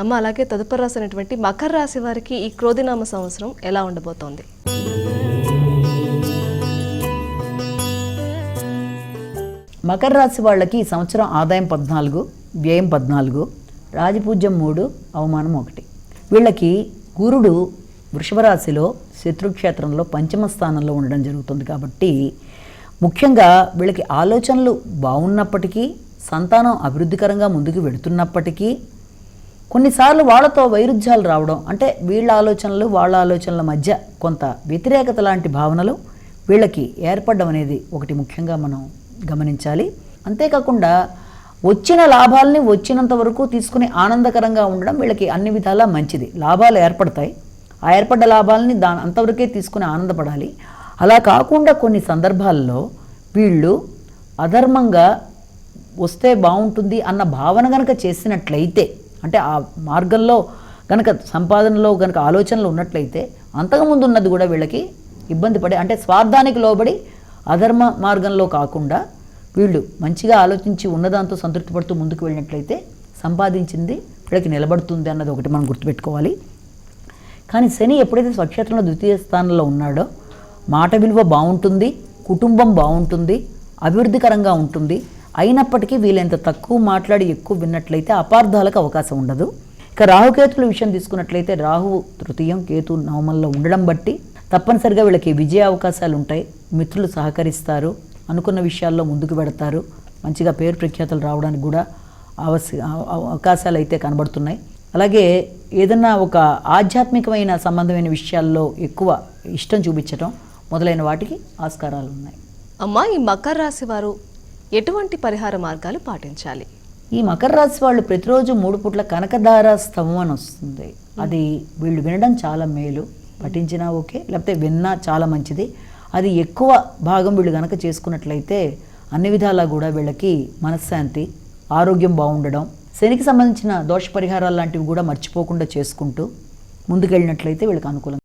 అమ్మ అలాగే తదుపరి రాసినటువంటి మకర రాశి వారికి ఈ క్రోధినామ సంవత్సరం ఎలా ఉండబోతోంది? మకర రాశి వాళ్ళకి ఈ సంవత్సరం ఆదాయం పద్నాలుగు వ్యయం పద్నాలుగు రాజపూజ్యం మూడు అవమానం ఒకటి. వీళ్ళకి గురుడు వృషభరాశిలో శత్రుక్షేత్రంలో పంచమ స్థానంలో ఉండడం జరుగుతుంది కాబట్టి ముఖ్యంగా వీళ్ళకి ఆలోచనలు బాగున్నప్పటికీ సంతానం అభివృద్ధికరంగా ముందుకు వెడుతున్నప్పటికీ కొన్నిసార్లు వాళ్ళతో వైరుధ్యాలు రావడం అంటే వీళ్ళ ఆలోచనలు వాళ్ళ ఆలోచనల మధ్య కొంత వ్యతిరేకత లాంటి భావనలు వీళ్ళకి ఏర్పడడం అనేది ఒకటి ముఖ్యంగా మనం గమనించాలి. అంతేకాకుండా వచ్చిన లాభాలని వచ్చినంత వరకు తీసుకుని ఆనందకరంగా ఉండడం వీళ్ళకి అన్ని విధాలా మంచిది. లాభాలు ఏర్పడతాయి. ఆ ఏర్పడ్డ లాభాలని దాని అంతవరకే తీసుకుని ఆనందపడాలి. అలా కాకుండా కొన్ని సందర్భాల్లో వీళ్ళు అధర్మంగా వస్తే బాగుంటుంది అన్న భావన గనక చేసినట్లయితే అంటే ఆ మార్గంలో కనుక సంపాదనలో కనుక ఆలోచనలు ఉన్నట్లయితే అంతకుముందు ఉన్నది కూడా వీళ్ళకి ఇబ్బంది పడే అంటే స్వార్థానికి లోబడి అధర్మ మార్గంలో కాకుండా వీళ్ళు మంచిగా ఆలోచించి ఉన్నదాంతో సంతృప్తి పడుతూ ముందుకు వెళ్ళినట్లయితే సంపాదించింది వీళ్ళకి నిలబడుతుంది అన్నది ఒకటి మనం గుర్తుపెట్టుకోవాలి. కానీ శని ఎప్పుడైతే స్వక్షేత్రంలో ద్వితీయ స్థానంలో ఉన్నాడో మాట విలువ బాగుంటుంది కుటుంబం బాగుంటుంది అభివృద్ధికరంగా ఉంటుంది అయినప్పటికీ వీలైనంత తక్కువ మాట్లాడి ఎక్కువ విన్నట్లయితే అపార్థాలకు అవకాశం ఉండదు. ఇక రాహుకేతుల విషయం తీసుకున్నట్లయితే రాహు తృతీయం కేతు నవమంలో ఉండడం బట్టి తప్పనిసరిగా వీళ్ళకి విజయ అవకాశాలు ఉంటాయి. మిత్రులు సహకరిస్తారు అనుకున్న విషయాల్లో ముందుకు పెడతారు. మంచిగా పేరు ప్రఖ్యాతలు రావడానికి కూడా అవశ్య అవకాశాలు అయితే కనబడుతున్నాయి. అలాగే ఏదన్నా ఒక ఆధ్యాత్మికమైన సంబంధమైన విషయాల్లో ఎక్కువ ఇష్టం చూపించటం మొదలైన వాటికి ఆస్కారాలు ఉన్నాయి. అమ్మ ఈ మకర రాశి వారు ఎటువంటి పరిహార మార్గాలు పాటించాలి? ఈ మకర రాశి వాళ్ళు ప్రతిరోజు మూడు పూట్ల కనకధార స్తవం అని వస్తుంది. అది వీళ్ళు వినడం చాలా మేలు. పఠించినా ఓకే లేకపోతే విన్నా చాలా మంచిది. అది ఎక్కువ భాగం వీళ్ళు కనుక చేసుకున్నట్లయితే అన్ని విధాలా కూడా వీళ్ళకి మనశ్శాంతి ఆరోగ్యం బాగుండడం శనికి సంబంధించిన దోష పరిహారాలు లాంటివి కూడా మర్చిపోకుండా చేసుకుంటూ ముందుకెళ్ళినట్లయితే వీళ్ళకి అనుకూలం